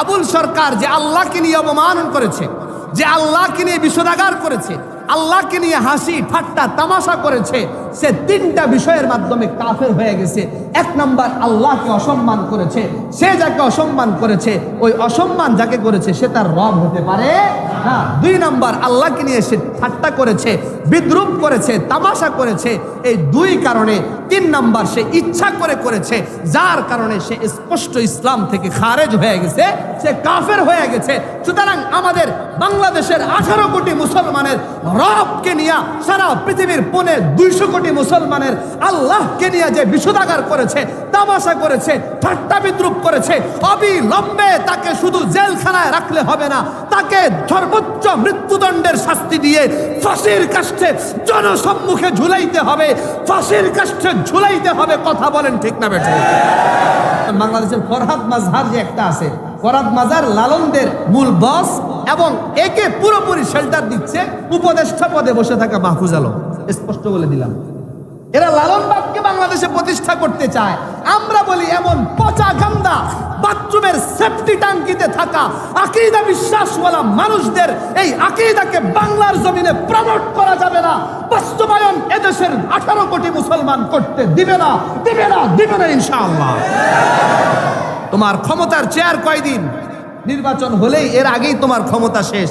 আবুল সরকার যে আল্লাহকে নিয়ে অবমানন করেছে, যে আল্লাহকে নিয়ে বিষদাগার করেছে, আল্লাহকে নিয়ে হাসি, ঠাট্টা, তামাশা করেছে সে তিনটা বিষয়ের মাধ্যমে কাফের হয়ে গেছে। এক নম্বর, আল্লাহকে অসম্মান করেছে। সে যাকে অসম্মান করেছে, ওই অসম্মান যাকে করেছে, সে তার রব হতে পারে না। দুই নম্বর, আল্লাহকে নিয়ে সে ঠাট্টা করেছে, বিদ্রুপ করেছে, তামাশা করেছে। এই দুই কারণে। তিন নম্বর, সে ইচ্ছা করে করেছে, যার কারণে সে স্পষ্ট ইসলাম থেকে খারেজ হয়ে গেছে, সে কাফের হয়ে গেছে। সুতরাং আমাদের বাংলাদেশের আঠারো কোটি মুসলমানের রবকে নিয়ে সারা পৃথিবীর পনে দুইশো কোটি মুসলমানের আল্লাহকে নিয়ে যে বিশুদাগার করেছে, তামাশা করেছে, ঠাট্টা বিদ্রুপ করেছে, অবিলম্বে তাকে শুধু জেলখানায় রাখলে হবে না, তাকে সর্বোচ্চ মৃত্যুদণ্ডের শাস্তি দিয়ে ফাঁসির কাষ্ঠে জনসম্মুখে ঝুলাইতে হবে, ফাঁসির কাষ্ঠে ঝুলাইতে হবে, কথা বলেন ঠিক না বেঠে। বাংলাদেশের ফরহাদ মাঝহার যে একটা আছে, ফরহাদ মাজার লালনদের মূল বস এবং একে পুরোপুরি শেল্টার দিচ্ছে, উপদেষ্টা পদে বসে থাকা মাহফুজ আলম। স্পষ্ট বলে দিলাম। এরা লালনবাগকে বাংলাদেশে প্রতিষ্ঠা করতে চায়। আমরা বলি এমন পচা গান্দা, বাথরুমের সেফটি টাঙ্কিতে থাকা আকিদা বিশ্বাসওয়ালা মানুষদের এই আকিদাকে বাংলার জমিনে প্রমোট করা যাবে না। বাস্তবায়ন এদেশের আঠারো কোটি মুসলমান করতে দিবে না দিবে না দিবে না ইনশাআল্লাহ। তোমার ক্ষমতার চেয়ার কয়দিন? নির্বাচন হলেই এর আগেই তোমার ক্ষমতা শেষ।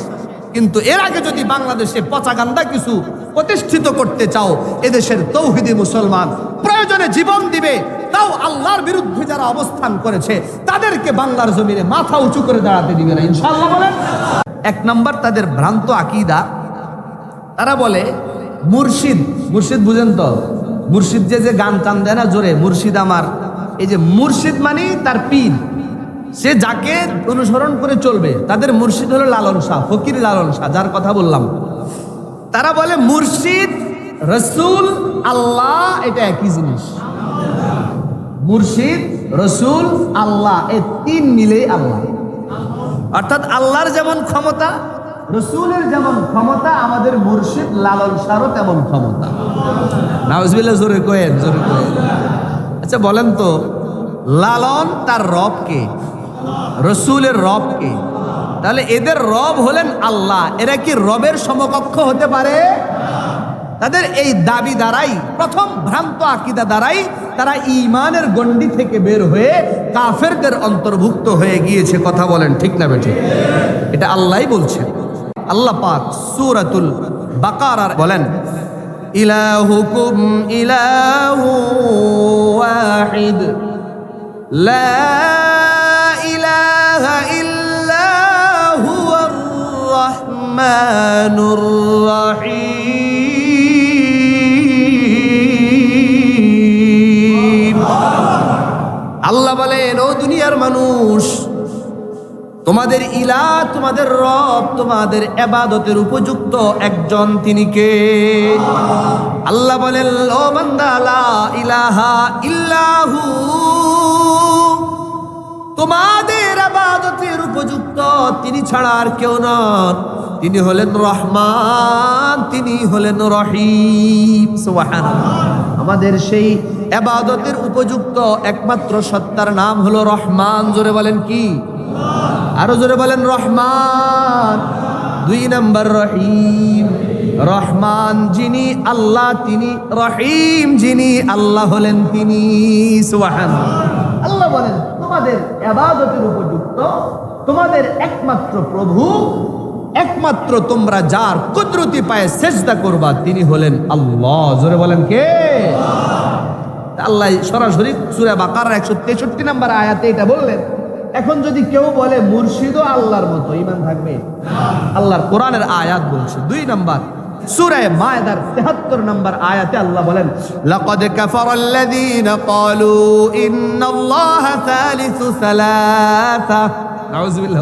কিন্তু এর আগে যদি বাংলাদেশে পচাগান্দা কিছু প্রতিষ্ঠিত করতে চাও, এদেশের তৌহিদি মুসলমান প্রয়োজনে জীবন দিবে। তাও আল্লাহর বিরুদ্ধে যারা অবস্থান করেছে, তাদেরকে বাংলার জমিনে মাথা উঁচু করে দাঁড়াতে দিবে না। ইনশাল্লাহ বলেন। এক নম্বর তাদের ভ্রান্ত আকিদা। তারা বলে, মুর্শিদ মুর্শিদ বুঝেন তো, মুর্শিদ যে যে গান টান দেয় না জোরে, মুর্শিদ আমার। এই যে মুর্শিদ মানে তার পীর, সে যাকে অনুসরণ করে চলবে, তাদের মুর্শিদ হলো লালন শাহ, ফকির লালন শাহ, যার কথা বললাম। তারা বলে মুর্শিদ, রসুল, আল্লাহ, এটা একই জিনিস। মুর্শিদ, রসুল, আল্লাহ, এ তিন মিলেই আল্লাহ। অর্থাৎ আল্লাহর যেমন ক্ষমতা, রসুলের যেমন ক্ষমতা, আমাদের মুর্শিদ লালন সারও তেমন ক্ষমতা। নাউজবিল্লা জোরে কোয়েন জোরে কোয়েন। আচ্ছা বলেন তো, লালন তার রবকে, রসুলের রবকে তাহলে এদের রব হলেন আল্লাহ। এরা কি রবের সমকক্ষ হতে পারে? তাদের এই দাবি দ্বারাই, প্রথম ভ্রান্ত আকিদা দ্বারাই তারা ইমানের গণ্ডি থেকে বের হয়ে কাফেরদের অন্তর্ভুক্ত হয়ে গিয়েছে। কথা বলেন, ঠিক না বেঠে? এটা আল্লাহই বলছেন আল্লাহ পাক সূরাতুল বাকারার বলেন, ইলাহুকুম ইলাহু ওয়াহিদ, লা রহমানুর রহিম আল্লাহ বলেন, ও দুনিয়ার মানুষ, তোমাদের ইলা, তোমাদের রব, তোমাদের এবাদতের উপযুক্ত একজন তিনি কে? আল্লাহ বলেন, ও বান্দা, লা ইলাহা ইল্লাহু, তোমাদের আবাদতের উপযুক্ত তিনি ছাড়া আর কেউ নন। তিনি হলেন রহমান, তিনি হলেন রহিম, সুবহানাল্লাহ। আমাদের সেই আবাদতের উপযুক্ত একমাত্র সত্তার নাম হলো রহমান, জোরে বলেন কি আরও জোরে বলেন রহমান, দুই নম্বর রহিম রহমান যিনি আল্লাহ, তিনি রহিম, যিনি আল্লাহ হলেন তিনি, সুবহানাল্লাহ। আল্লাহ বলেন, তোমাদের আবাদতের উপযুক্ত, তোমাদের একমাত্র প্রভু একমাত্র তোমরা যার কুদরতি পায়ে সেজদা করবা, তিনি হলেন আল্লাহ। জোরে বলেন কে? আল্লাহ সরাসরি সুরা বাকার একশো তেষট্টি নাম্বার আয়াতে এটা বললেন। এখন যদি কেউ বলে, মুর্শিদও আল্লাহর মতো ইমান থাকবে? আল্লাহর কোরআনের আয়াত বলছে। দুই নাম্বার 73 নম্বর আয়াতে আল্লাহ বলেন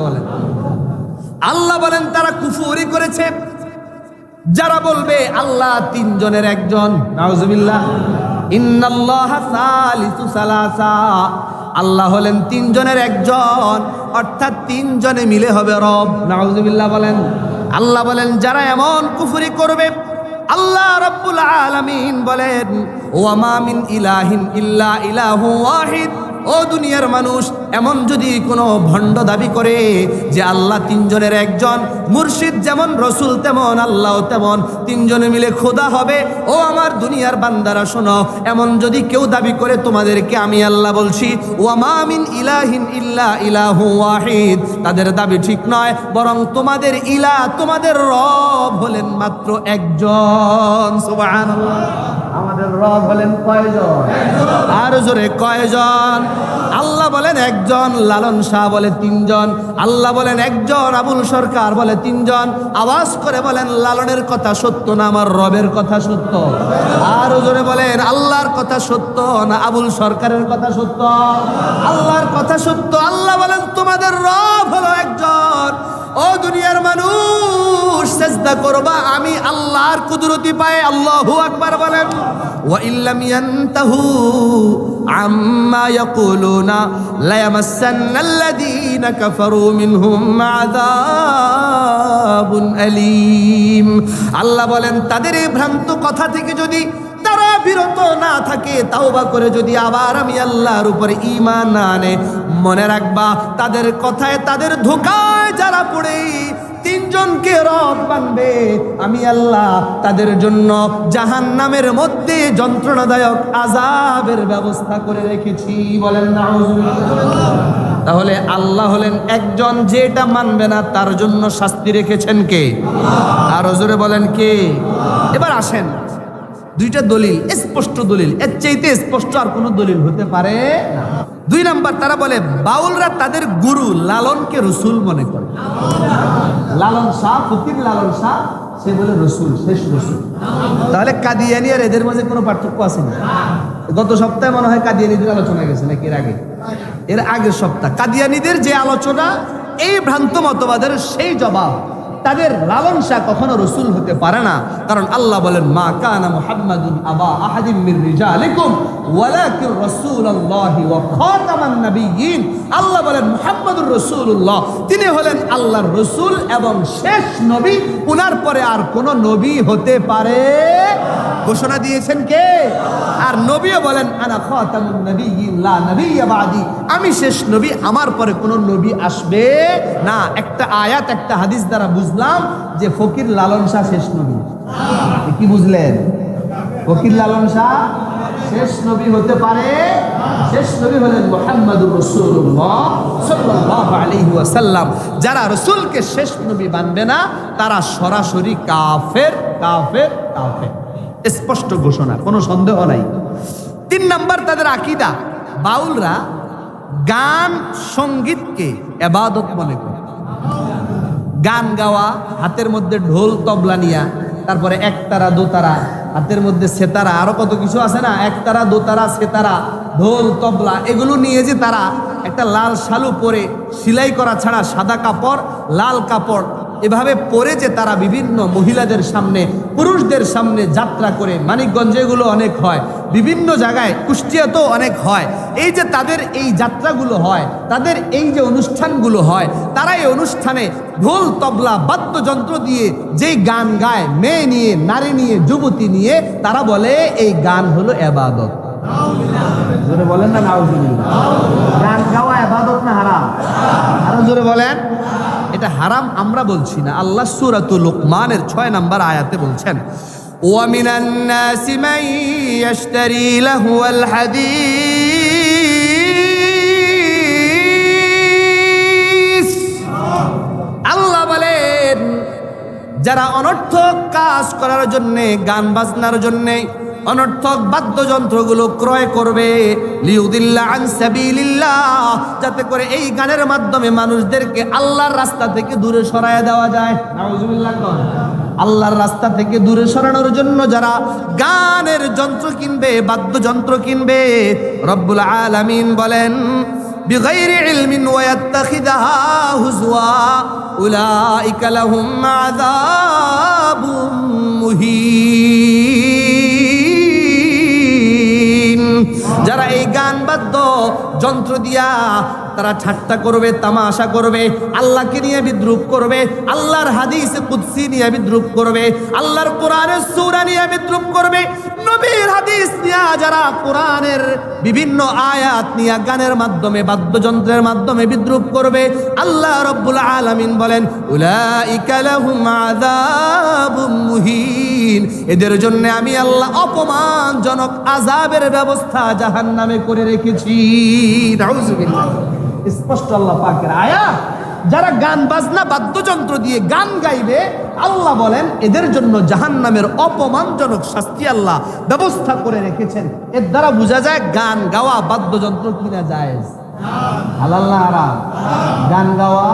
বলেন। আল্লাহ বলেন, তারা কুফরি করেছে। যারা বলবে, আল্লাহ তিনজনের একজন। ইন্নাল্লাহা আল্লাহ হলেন তিনজনের একজন। অর্থাৎ তিনজনে মিলে হবে রব। নাউজুবিল্লাহ বলেন। আল্লাহ বলেন, যারা এমন কুফরি করবে, আল্লাহ রাব্বুল আলামিন বলেন ওয়ামা মিন ইলাহিন ইল্লা ইলাহু ওয়াহিদ। ও দুনিয়ার মানুষ, এমন যদি কোনো ভণ্ড দাবি করে যে আল্লাহ তিনজনের একজন, মুর্শিদ যেমন, রসুল তেমন, আল্লাহ তেমন, তিনজনে মিলে খোদা হবে, ও আমার দুনিয়ার বান্দারা শোনো, এমন যদি কেউ দাবি করে, তোমাদেরকে আমি আল্লাহ বলছি ওয়ামামিন ইলাহিন ইল্লা ইলাহ ওয়াহিদ, তাদের দাবি ঠিক নয়, বরং তোমাদের ইলা তোমাদের রব হলেন মাত্র একজন, সুবহানাল্লাহ। আমাদের রব হলেন কয়জন? আর জোরে কয়জন? আল্লাহ বলেন একজন, লালন শাহ বলে তিনজন, আল্লাহ বলেন একজন, আবুল সরকার বলে তিনজন, আওয়াজ করে বলেন লালনের কথা সত্য না আমার রবের কথা সত্য? আর জোরে বলেন, আল্লাহর কথা সত্য না আবুল সরকারের কথা সত্য? আল্লাহর কথা সত্য, আল্লাহ বলেন তোমাদের রব হলো একজন। ও দুনিয়ার মানুষ চেষ্টা করবা, আমি আল্লাহর কুদরতি পায় আল্লাহু আকবার বলেন। ওয়া ইল্লাম ইয়ান্তাহু আম্মা ইয়াকুলুনা লা ইয়ামাসান্নাল্লাযীনা কাফারু মিনহুম আযাবুন আলীম। আল্লাহ বলেন, তাদের এই ভ্রান্ত কথা থেকে যদি তারা বিরত না থাকে তাওবা করে যদি আবার আমি আল্লাহর উপরে ইমান না আনে, মনে রাখবা তাদের কথায় তাদের ধোকায় যারা পড়ে, তিনজনকে রব বানবে আমি আল্লাহ তাদের জন্য জাহান নামের মধ্যে যন্ত্রণাদায়ক আজাবের ব্যবস্থা করে রেখেছি। বলেন না তাহলে আল্লাহ হলেন একজন যেটা মানবে না, তার জন্য শাস্তি রেখেছেন কে? আর বলেন কে? এবার আসেন। দুইটা দলিল, স্পষ্ট দলিল, এর চাইতে স্পষ্ট আর কোনো দলিল হতে পারে দুই নাম্বার, তারা বলে, বাউলরা তাদের গুরু লালনকে রসুল মনে করে। লালন শাহ, ফকির লালন শাহ, সে বলে রসুল, শেষ রসুল। তাহলে কাদিয়ানি আর এদের মাঝে কোনো পার্থক্য আছে না? গত সপ্তাহে মনে হয় কাদিয়ানিদের আলোচনা গেছে নাকি এর আগে? এর আগের সপ্তাহ। কাদিয়ানিদের যে আলোচনা, এই ভ্রান্ত মতবাদের সেই জবাব। তাদের লালনসা কখনো রসুল হতে পারে না। কারণ আল্লাহ বলেন, মা কানা মুহাম্মাদুন আবা আহাদিম মির রিজালিকুম, ওয়ালাকিন রাসূলুল্লাহি ওয়া খাতামান নাবিয়্যিন। আল্লাহ বলেন, মুহাম্মাদুর রাসূলুল্লাহ। তিনি হলেন আল্লাহর রসুল এবং শেষ নবী। উনার পরে আর কোন নবী হতে পারে ঘোষণা দিয়েছেন কে? আর নবীও বলেন আনা খাতামুন নাবিয়্যিন, লা নাবিয়্যা বাদি। আমি শেষ নবী, আমার পরে কোন নবী আসবে না। একটা আয়াত, একটা হাদিস দ্বারা বুঝলাম যে ফকির লালন শাহ শেষ নবী। কি বুঝলেন? ফকির লালন শাহ শেষ নবী হতে পারে? শেষ নবী হলেন মুহাম্মাদুর রাসূলুল্লাহ সাল্লাল্লাহু আলাইহি ওয়াসাল্লাম। যারা রাসূলকে শেষ নবী মানবে না, তারা সরাসরি কাফের কাফের কাফের। স্পষ্ট ঘোষণা, কোনো সন্দেহ নাই। তিন নাম্বার তাদের আকিদা, বাউলরা গান সঙ্গীতকে এবাদত মনে করে। গান গাওয়া, হাতের মধ্যে ঢোল, তবলা নিয়া, তারপরে একতারা, দোতারা, হাতের মধ্যে সেতারা, আরও কত কিছু আছে না? একতারা, দোতারা, সেতারা, ঢোল, তবলা, এগুলো নিয়ে যে তারা একটা লাল শালু পরে, সেলাই করা ছাড়া সাদা কাপড়, লাল কাপড় এভাবে পরে যে তারা বিভিন্ন মহিলাদের সামনে পুরুষদের সামনে যাত্রা করে। মানিকগঞ্জে এগুলো অনেক হয়। বিভিন্ন জায়গায় কুষ্টিয়াতেও অনেক হয়। এই যে তাদের এই যাত্রাগুলো হয় তাদের এই যে অনুষ্ঠানগুলো হয় তারা এই অনুষ্ঠানে ঢোল তবলা বাদ্যযন্ত্র দিয়ে যেই গান গায় মেয়ে নিয়ে নারী নিয়ে যুবতী নিয়ে তারা বলে এই গান হলো এবাদত জোরে বলেন না গান গাওয়া এবাদত না হারাম? আরও জোরে বলেন। এটা হারাম আমরা বলছি না আল্লাহ সূরাতুল লুকমানের 6 নাম্বার আয়াতে বলছেন ومن الناس من يشتري لهو الحديث আল্লাহ বলেন যারা অনর্থক কাজ করার জন্যে গান বাজনার জন্যে অনর্থক বাদ্যযন্ত্রগুলো ক্রয় করবে লিউদিল্লাহ আন সাবিলিল্লাহ যাতে করে এই গানের মাধ্যমে মানুষদেরকে আল্লাহর রাস্তা থেকে দূরে সরায় দেওয়া যায় নাউজুবিল্লাহ কন। আল্লাহর রাস্তা থেকে দূরে সরানোর জন্য যারা গানের যন্ত্র কিনবে বাদ্যযন্ত্র কিনবে রব্বুল আলামিন বলেন بغير علم ويتخذها هزوا أولئك لهم عذاب যন্ত্র দিয়া তারা ঠাট্টা করবে, তামাশা করবে, আল্লাহকে নিয়ে বিদ্রুপ করবে, আল্লাহর হাদিস কুদ্সি নিয়ে বিদ্রুপ করবে, আল্লাহর কোরআনের সূরা নিয়ে বিদ্রুপ করবে নবীর হাদিস নিয়া যারা কোরআনের বিভিন্ন আয়াত নিয়া গানের মাধ্যমে, বাদ্যযন্ত্রের মাধ্যমে বিদ্রুপ করবে, আল্লাহ রব্বুল আলামিন বলেন মুহিন। এদের জন্য আমি আল্লাহ অপমানজনক আযাবের ব্যবস্থা জাহান্নামে করে রেখেছি। স্পষ্ট আল্লাহ পাকের আয়াত। যারা গান বাজনা, বাদ্যযন্ত্র দিয়ে গান গাইবে, আল্লাহ বলেন, এদের জন্য জাহান্নামের অপমানজনক শাস্তি আল্লাহ ব্যবস্থা করে রেখেছেন। এর দ্বারা বোঝা যায়, গান গাওয়া, বাদ্যযন্ত্র কিনা যায় গান গাওয়া,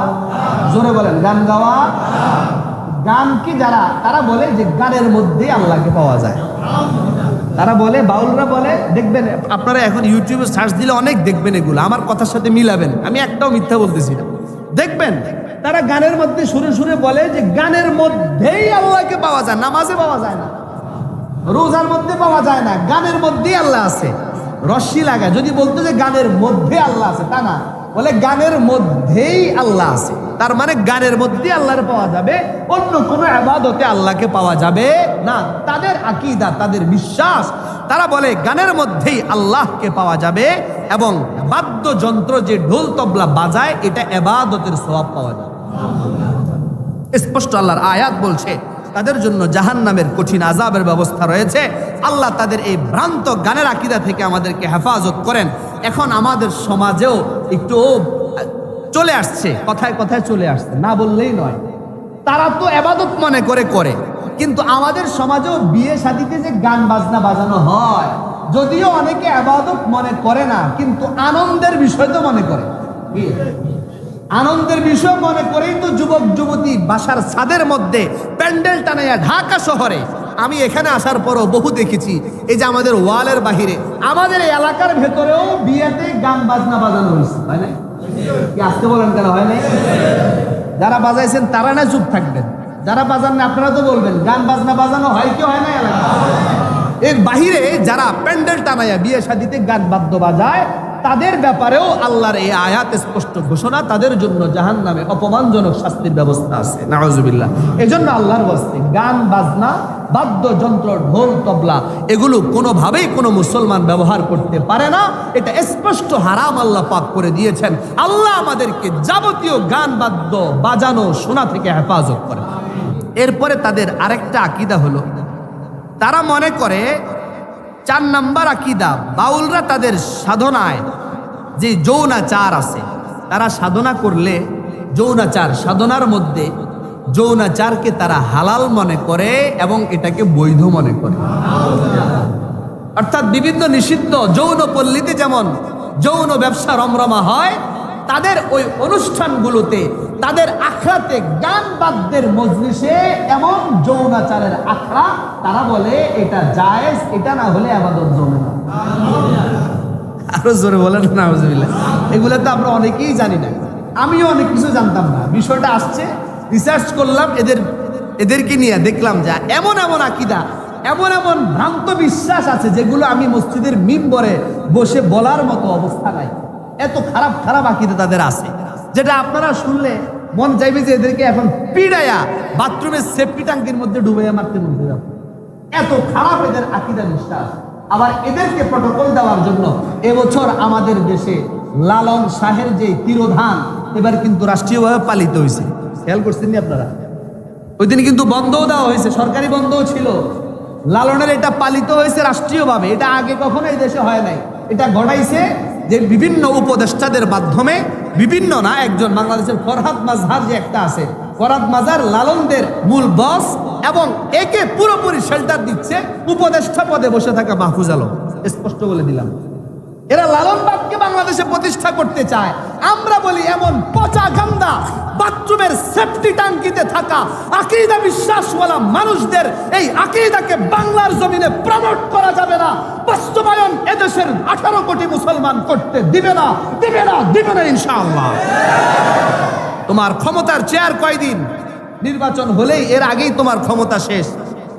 জোরে বলেন, গান গাওয়া। গান কি যারা, তারা বলে যে গানের মধ্যে আল্লাহকে পাওয়া যায়। তারা বলে, বাউলরা বলে, দেখবেন, আপনারা এখন ইউটিউবে সার্চ দিলে অনেক দেখবেন এগুলো। আমার কথার সাথে মিলাবেন। আমি একটাও মিথ্যা বলতেছি না। দেখবেন, তারা গানের মধ্যে সুরে সুরে বলে যে গানের মধ্যেই আল্লাহকে পাওয়া যায়, নামাজে পাওয়া যায় না। রোজার মধ্যে পাওয়া যায় না, গানের মধ্যেই আল্লাহ আছে। রশ্মি লাগায়, যদি বলতো যে গানের মধ্যে আল্লাহ আছে, তা না। বলে গানের মধ্যেই আল্লাহ আছে, তার মানে গানের মধ্যে আল্লাহর পাওয়া যাবে, অন্য কোনো আবাদতে আল্লাহকে পাওয়া যাবে না। তাদের আকিদা, তাদের বিশ্বাস তারা বলে, গানের মধ্যেই আল্লাহকে পাওয়া যাবে এবং বাদ্যযন্ত্র যে ঢোল তবলা বাজায়, এটা এবাদতের স্বভাব পাওয়া যাবে। স্পষ্ট আল্লাহর আয়াত বলছে, তাদের জন্য জাহান নামের কঠিন আজাবের ব্যবস্থা রয়েছে। আল্লাহ তাদের এই ভ্রান্ত গানের আকিদা থেকে আমাদেরকে হেফাজত করেন। এখন আমাদের সমাজেও একটু চলে আসছে, কথায় কথায় চলে আসছে, না বললেই নয়। তারা তো এবাদত মনে করে করে, কিন্তু আমাদের সমাজেও বিয়ে শাদিতে যে গান বাজনা বাজানো হয়। যদিও অনেকে আবাদত মনে করে না, কিন্তু আনন্দের বিষয় তো মনে করে। আনন্দের বিষয় মনে করেই তো যুবক, যুবতী বাসার ছাদের মধ্যে প্যান্ডেল টানাইয়া ঢাকা শহরে। আমি এখানে আসার পরও বহু দেখেছি, এই যে আমাদের ওয়ালের বাহিরে। আমাদের এই এলাকার ভেতরেও বিয়েতে গান বাজনা বাজানো হয়েছে, হয় না আসতে বলেন কেন হয় না যারা বাজাইছেন তারা না চুপ থাকবেন। যারা বাজান না, আপনারা তো বলবেন, গান বাজনা বাজানো হয় কি হয় না এলাকা এর বাহিরে যারা প্যান্ডেল টানাইয়া বিয়ে শাদিতে গান বাদ্য বাজায়, তাদের ব্যাপারেও আল্লাহর এই আয়াত স্পষ্ট ঘোষণা, তাদের জন্য জাহান নামে অপমানজনক শাস্তির ব্যবস্থা আছে। নাওয়াজুবিল্লাহ এই জন্য আল্লাহর বস্তে গান বাজনা বাদ্যযন্ত্র ঢোল, তবলা, এগুলো কোনোভাবেই কোনো মুসলমান ব্যবহার করতে পারে না। এটা স্পষ্ট হারাম আল্লাহ পাক করে দিয়েছেন। আল্লাহ আমাদেরকে যাবতীয় গান বাদ্য বাজানো, শোনা থেকে হেফাজত করে এরপরে তাদের আরেকটা আকিদা হলো। তারা মনে করে চার নাম্বার আকিদা, বাউলরা তাদের সাধনায় যে যৌনাচার আছে, তারা সাধনা করলে যৌনাচার, সাধনার মধ্যে যৌনাচারকে তারা হালাল মনে করে এবং এটাকে বৈধ মনে করে। অর্থাৎ বিভিন্ন নিষিদ্ধ যৌন পল্লীতে যেমন যৌন ব্যবসা রমরমা হয় তাদের ওই অনুষ্ঠানগুলোতে, তাদের আখড়াতে গান বাদ্যের মজলিসে এমন যৌনাচারের আখড়া, তারা বলে, এটা জায়েজ, এটা না হলে আবাদত জমে না। আরও জোরে বলেন না এগুলো তো আমরা অনেকেই জানি না। আমিও অনেক কিছু জানতাম না। বিষয়টা আসছে রিসার্চ করলাম, এদের, এদেরকে নিয়ে দেখলাম যা এমন এমন আকিদা, এমন এমন ভ্রান্ত বিশ্বাস আছে যেগুলো আমি মসজিদের মিম্বরে বসে বলার মতো অবস্থা নাই। এত খারাপ খারাপ আকিদা তাদের আছে। যেটা আপনারা শুনলে মন চাইবে যে এদেরকে এখন পিড়াইয়া বাথরুমের সেফটি ট্যাঙ্কির মধ্যে ডুবাইয়া মারতে মন। এত খারাপ এদের আকিদা বিশ্বাস আবার এদেরকে প্রটোকল দেওয়ার জন্য এবছর আমাদের দেশে লালন শাহের যে তিরোধান, এবার কিন্তু রাষ্ট্রীয়ভাবে পালিত হয়েছে খেয়াল করছেন আপনারা? ওই দিন কিন্তু বন্ধও দেওয়া হয়েছে সরকারি বন্ধও ছিল। লালনের এটা পালিত হয়েছে রাষ্ট্রীয়ভাবে। এটা আগে কখনো এই দেশে হয় নাই। এটা ঘটাইছে যে বিভিন্ন উপদেষ্টাদের মাধ্যমে বিভিন্ন না, একজন বাংলাদেশের ফরহাদ মাজহার যে একটা আছে, ফরহাদ মাজার লালনদের মূল বস এবং একে পুরোপুরি শেল্টার দিচ্ছে উপদেষ্টা পদে বসে থাকা মাহফুজ আলম। স্পষ্ট বলে দিলাম। এরা লালন লালনবাগকে বাংলাদেশে প্রতিষ্ঠা করতে চায়। আমরা বলি এমন পচা গান্দা, বাথরুমের সেফটি টাঙ্কিতে থাকা আকিদা বিশ্বাসওয়ালা মানুষদের এই আকিদাকে বাংলার জমিনে প্রমোট করা যাবে না। বাস্তবায়ন এদেশের আঠারো কোটি মুসলমান করতে দিবে না দিবে না দিবে না ইনশাআল্লাহ। তোমার ক্ষমতার চেয়ার কয়দিন? নির্বাচন হলেই এর আগেই তোমার ক্ষমতা শেষ।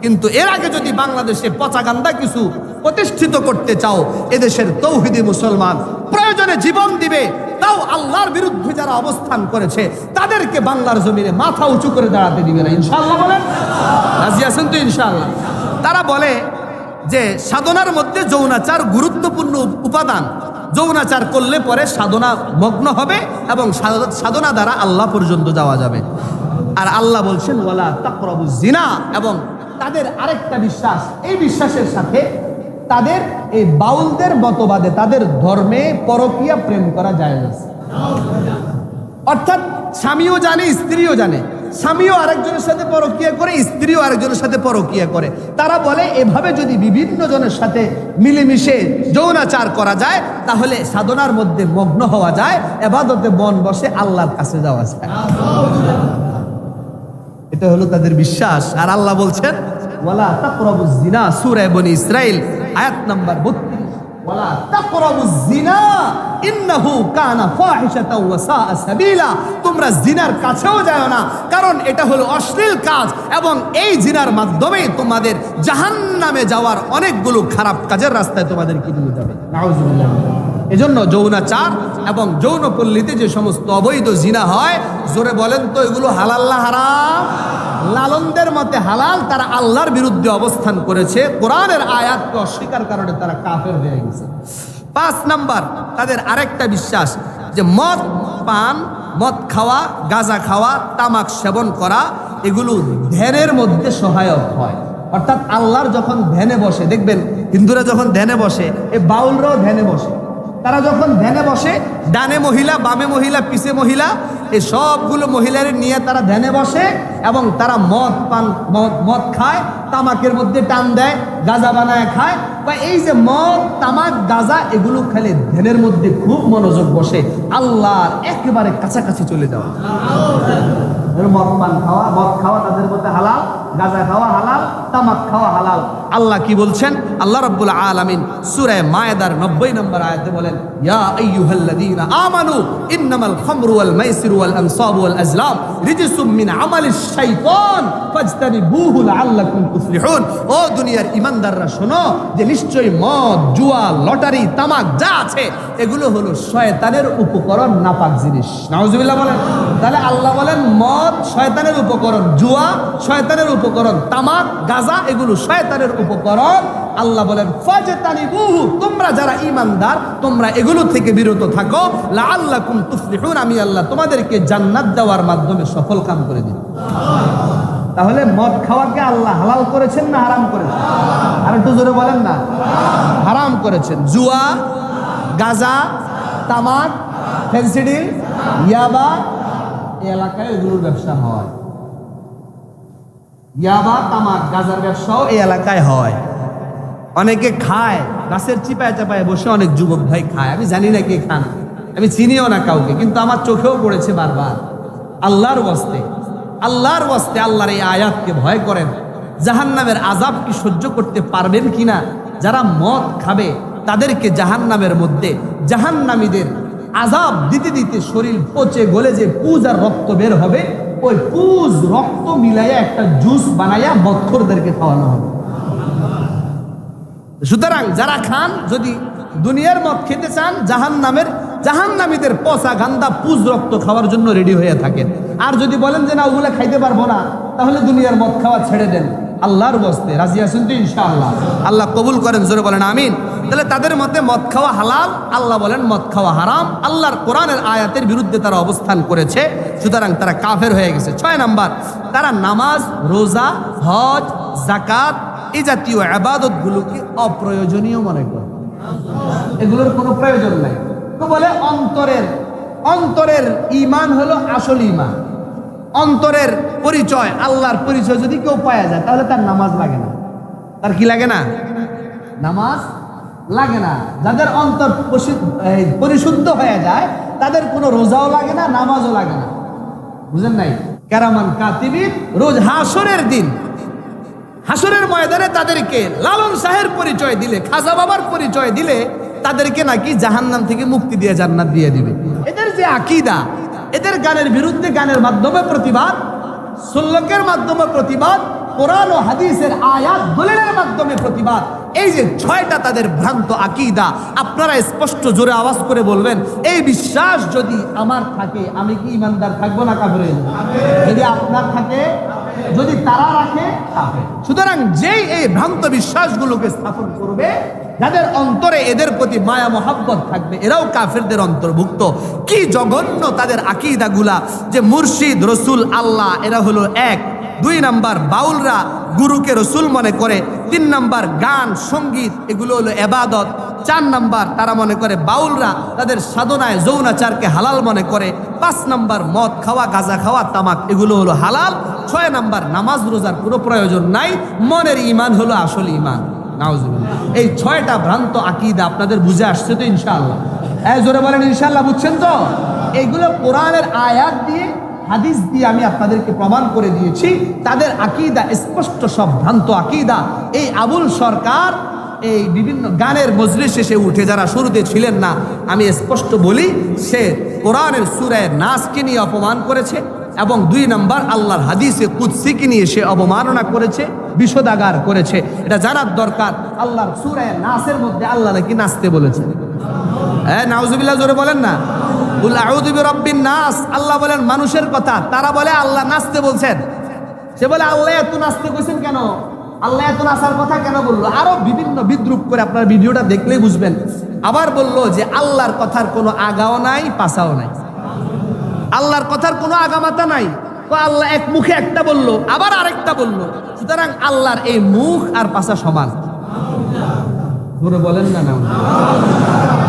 কিন্তু এর আগে যদি বাংলাদেশে পচাগান্দা কিছু প্রতিষ্ঠিত করতে চাও, এদেশের তৌহিদি মুসলমান প্রয়োজনে জীবন দিবে, তাও আল্লাহর বিরুদ্ধে যারা অবস্থান করেছে, তাদেরকে বাংলার জমিনে মাথা উঁচু করে দাঁড়াতে দিবে না। ইনশাল্লাহ বলেন? রাজি আছেন তো ইনশাল্লাহ তারা বলে যে সাধনার মধ্যে যৌনাচার গুরুত্বপূর্ণ উপাদান। যৌনাচার করলে পরে সাধনা মগ্ন হবে এবং সাধনা দ্বারা আল্লাহ পর্যন্ত যাওয়া যাবে। আর আল্লাহ বলছেন, ওয়ালা তাকরাবু জিনা এবং তাদের আরেকটা বিশ্বাস। এই বিশ্বাসের সাথে তাদের এই বাউলদের মতবাদে, তাদের ধর্মে পরকীয়া প্রেম করা যায় না। অর্থাৎ স্বামীও জানে, স্ত্রীও জানে। স্বামীও আরেকজনের সাথে পরকিয়া করে, স্ত্রীও আরেকজনের সাথে পরকিয়া করে। তারা বলে, এভাবে যদি বিভিন্ন জনের সাথে মিলেমিশে যৌনাচার করা যায়, তাহলে সাধনার মধ্যে মগ্ন হওয়া যায়, এবাদতে মন বসে আল্লাহর কাছে যাওয়া যায়। এটা হলো তাদের বিশ্বাস। আর আল্লাহ বলছেন, ওয়ালা তাকরাবুজ জিনা সূরা বনি ইসরাইল আয়াত নাম্বার 32 ওয়ালা তাকরাবুজ জিনা ইন্নাহু কানা ফাহিশাতাও ওয়া সাআ সাবিলা তোমরা জিনার কাছেও যাও না, কারণ এটা হলো অশ্লীল কাজ এবং এই জিনার মাধ্যমে তোমাদের জাহান্নামে যাওয়ার অনেকগুলো খারাপ কাজের রাস্তায় তোমাদেরকে নিয়ে যাবে। নাউজুবিল্লাহ। এজন্য যৌনাচার এবং যৌনপল্লীতে যে সমস্ত অবৈধ জিনা হয়, জোরে বলেন তো, এগুলো হালাল্লা হারাম? লালনদের মতে হালাল, তারা আল্লাহর বিরুদ্ধে অবস্থান করেছে। কোরআনের আয়াতকে অস্বীকার কারণে তারা কাফের হয়ে গেছে। পাঁচ নাম্বার, তাদের আরেকটা বিশ্বাস যে মদ পান, মদ খাওয়া, গাঁজা খাওয়া, তামাক সেবন করা, এগুলো ধ্যানের মধ্যে সহায়ক হয়। অর্থাৎ আল্লাহর যখন ধ্যানে বসে, দেখবেন হিন্দুরা যখন ধ্যানে বসে, এ বাউলরাও ধ্যানে বসে। তারা যখন ধ্যানে বসে, ডানে মহিলা, বামে মহিলা, পিছে মহিলা, এই সবগুলো মহিলার নিয়ে তারা ধ্যানে বসে এবং তারা মদ পান, মদ খায়, তামাকের মধ্যে টান দেয়, গাজা বানায়, খায়। বা এই যে মদ, তামাক, গাজা, এগুলো খেলে ধ্যানের মধ্যে খুব মনোযোগ বসে। আল্লাহর একেবারে কাছাকাছি চলে যাওয়া। মদ পান খাওয়া, মদ খাওয়া তাদের মধ্যে হালাল, গাঁজা খাওয়া হালাল, তামাক খাওয়া হালাল। আল্লাহ কি বলছেন? আল্লাহ রাব্বুল আলামিন সূরা মায়েদার 90 নম্বর আয়াতে বলেন, ইয়া আমানু আজলাম ও দুনিয়ার ঈমানদাররা, শোনো যে নিশ্চয়ই মদ, জুয়া, লটারি, তামাক যা আছে, এগুলো হলো শয়তানের উপকরণ, নাপাক জিনিস। বলেন। তাহলে আল্লাহ বলেন, মদ শয়তানের উপকরণ, জুয়া শয়তানের উপকরণ, তামাক, গাজা, এগুলো শয়তানের উপকরণ। আল্লাহ বলেন তোমরা যারা ইমানদার তোমরা এগুলো থেকে বিরত থাকো। লাআল্লাকুম তুফলিহুন, আমি আল্লাহ তোমাদেরকে জান্নাত দেওয়ার মাধ্যমে সফল কাম করে দিই। তাহলে মদ খাওয়াকে আল্লাহ হালাল করেছেন না হারাম করেছেন? আর একটু জোরে বলেন না। হারাম করেছেন। জুয়া, গাজা, তামাক, ফেন্সিডিল, ইয়াবা এলাকায় এগুলোর ব্যবসা হয়। ইয়াবা, তামাক, গাজার ব্যবসাও এই এলাকায় হয়। অনেকে খায়, গাছের চিপায় চাপায় বসে অনেক যুবক ভাই খায়। আমি জানি না কে খান, আমি চিনিও না কাউকে, কিন্তু আমার চোখেও পড়েছে বারবার। আল্লাহর বস্তে আল্লাহর বস্তে আল্লাহর এই আয়াতকে ভয় করেন। জাহান্নামের আজাব কি সহ্য করতে পারবেন কিনা? যারা মদ খাবে, তাদেরকে জাহান্নামের মধ্যে জাহান্নামীদের আজাব দিতে দিতে শরীর পচে, গলে যে পুজ আর রক্ত বের হবে ওই পুজ রক্ত মিলাইয়া একটা জুস বানাইয়া বৎখরদেরকে খাওয়ানো হবে। সুতরাং যারা খান, যদি দুনিয়ার মত খেতে চান জাহান নামের জাহান নামীদের পচা গান্দা পুজ রক্ত খাওয়ার জন্য রেডি হয়ে থাকেন। আর যদি বলেন যে, না, ওগুলো খাইতে পারব না, তাহলে দুনিয়ার মদ খাওয়া ছেড়ে দেন। আল্লাহর বস্তে রাজি আছেন তো ইনশাআল্লাহ? আল্লাহ কবুল করেন, জোরে বলেন, আমিন। তাহলে তাদের মতে মদ খাওয়া হালাল, আল্লাহ বলেন মদ খাওয়া হারাম। আল্লাহর কোরআনের আয়াতের বিরুদ্ধে তারা অবস্থান করেছে, সুতরাং তারা কাফের হয়ে গেছে। ছয় নাম্বার, তারা নামাজ, রোজা, হজ জাকাত এই জাতীয় আবাদত গুলোকে অপ্রয়োজনীয় মনে করে। এগুলোর কোনো প্রয়োজন নাই। তো বলে অন্তরের অন্তরের ইমান হলো আসল ইমান। অন্তরের পরিচয়, আল্লাহর পরিচয় যদি কেউ পাওয়া যায়, তাহলে তার নামাজ লাগে না। তার কি লাগে না? নামাজ লাগে না। যাদের অন্তর পরিশুদ্ধ হয়ে যায়, তাদের কোনো রোজাও লাগে না, নামাজও লাগে না। বুঝেন নাই? ক্যারামান কাতিবিন, রোজ হাসরের দিন। হাসরের ময়দানে তাদেরকে লালন শাহের পরিচয় দিলে, খাজা বাবার পরিচয় দিলে, তাদেরকে নাকি জাহান্নাম থেকে মুক্তি দিয়ে জান্নাত দিয়ে দিবে। এদের যে আকিদা এদের গানের বিরুদ্ধে গানের মাধ্যমে প্রতিবাদ সুল্লকের মাধ্যমে প্রতিবাদ, কোরআন ও হাদিসের আয়াত দলিলের মাধ্যমে প্রতিবাদ এই যে ছয়টা তাদের ভ্রান্ত আকিদা, আপনারা স্পষ্ট জোরে আওয়াজ করে বলবেন, এই বিশ্বাস যদি আমার থাকে, আমি কি ইমানদার থাকব না কাফের? যদি আপনার থাকে, যদি তারা রাখে। সুতরাং যেই এই ভ্রান্ত বিশ্বাসগুলোকে স্থাপন করবে যাদের অন্তরে এদের প্রতি মায়া, মহাব্বত থাকবে, এরাও কাফেরদের অন্তর্ভুক্ত। কি জঘন্য তাদের আকিদাগুলা যে মুর্শিদ, রসুল, আল্লাহ, এরা হলো এক। দুই নাম্বার, বাউলরা গুরুকে রসুল মনে করে। তিন নাম্বার, গান, সংগীত, এগুলো হলো এবাদত। চার নাম্বার, তারা মনে করে বাউলরা তাদের সাধনায় যৌনাচারকে হালাল মনে করে। পাঁচ নাম্বার, মদ খাওয়া, গাঁজা খাওয়া, তামাক, এগুলো হলো হালাল। ছয় নাম্বার, নামাজ, রোজার কোনো প্রয়োজন নাই। মনের ইমান হলো আসল ইমান। এই ছয়টা ভ্রান্ত আকিদা আপনাদের বুঝে আসছে তো ইনশাআল্লাহ। এই জোরে বলেন ইনশাআল্লাহ, বুঝছেন তো? এইগুলো কোরআনের আয়াত দিয়ে, হাদিস দিয়ে আমি আপনাদেরকে প্রমাণ করে দিয়েছি। তাদের আকিদা স্পষ্ট সব ভ্রান্ত আকিদা। এই আবুল সরকার, এই বিভিন্ন গানের মজলিস সে উঠে, যারা শুরুতে ছিলেন না, আমি স্পষ্ট বলি, সে কোরআনের সুরায় নাচকে নিয়ে অপমান করেছে। এবং দুই নম্বর আল্লাহর হাদিসে কুৎসিকে নিয়ে সে অবমাননা করেছে, বিষোদাগার করেছে। এটা জানার দরকার, আল্লাহর সুরায় নাসের মধ্যে আল্লাহ নাকি নাচতে বলেছে। হ্যাঁ নাউজুবিল্লাহ, জোরে বলেন না? বিরাব্বিন নাস, আল্লাহ বলেন মানুষের কথা, তারা বলে আল্লাহ নাচতে বলছেন। সে বলে, আল্লাহ এত নাচতে কইছেন কেন? আল্লাহ এত নাচার কথা কেন বলল? আরও বিভিন্ন বিদ্রুপ করে আপনার ভিডিওটা দেখলেই বুঝবেন। আবার বলল যে, আল্লাহর কথার কোনো আগাও নাই পাছাও নাই। আল্লাহর কথার কোনো আগামাতা নাই। আল্লাহ এক মুখে একটা বলল, আবার আরেকটা বলল। সুতরাং আল্লাহর এই মুখ আর পাশা সমান। ধরে বলেন না না।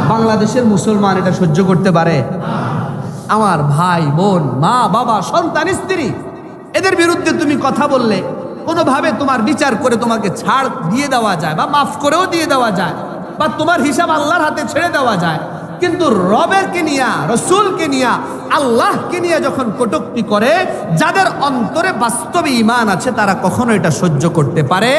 বাংলাদেশের মুসলমান এটা সহ্য করতে পারে। আমার ভাই, বোন, মা, বাবা, সন্তান, স্ত্রী, এদের বিরুদ্ধে তুমি কথা বললে, কোনোভাবে তোমার বিচার করে তোমাকে ছাড় দিয়ে দেওয়া যায়, বা মাফ করেও দিয়ে দেওয়া যায়, বা তোমার হিসাব আল্লাহর হাতে ছেড়ে দেওয়া যায়। কিন্তু রবেরকে নিয়া, রসুলকে নিয়া, আল্লাহকে নিয়ে যখন কটুক্তি করে, যাদের অন্তরে বাস্তবে ইমান আছে, তারা কখনো এটা সহ্য করতে পারে?